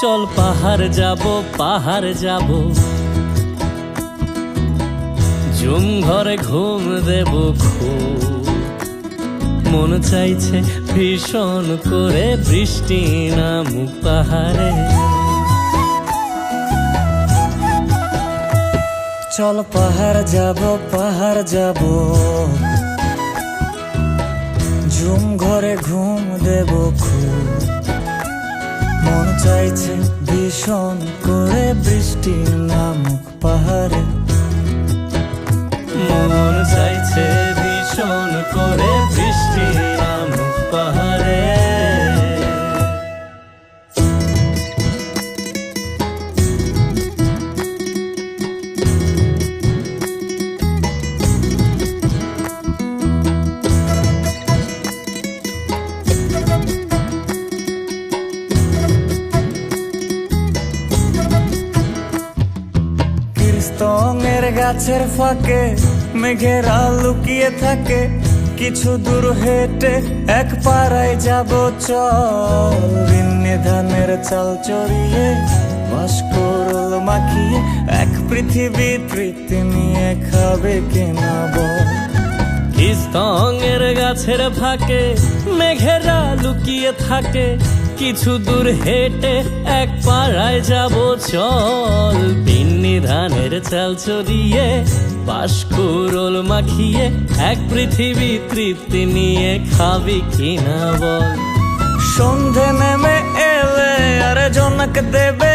চল পাহাড় যাব পাহাড় যাব। জুম ঘরে ঘুম দেব খুব। মন চাইছে ভীষণ করে বৃষ্টি নামুক পাহাড়ে। চল পাহাড় যাব পাহাড় যাব। ঝুম ঘরে ঘুম দেব খুব। চাইছে ভীষণ করে বৃষ্টি নামুক পাহাড়ে কীর্তনের গাছের ফাঁকে মেঘেরা লুকিয়ে থাকে। কিছু দূর হেঁটে এক পাড়ায় যাব চল। ধানের চাল চড়িয়ে বাসকরল মাখিয়ে এক পৃথিবী তৃপ্তি নিয়ে খাবে কেনা বল। কিস্তঙের গাছের ফাঁকে মেঘেরা লুকিয়ে থাকে। কিছু দূর হেঁটে এক পাড়ায় যাব চল। ধানের চাল চড়িয়ে বাসকুরল মাখিয়ে, এক পৃথিবী তৃপ্তি নিয়ে খাবি কিনা বল? সন্ধে নেমে এলে আর জনক দেবে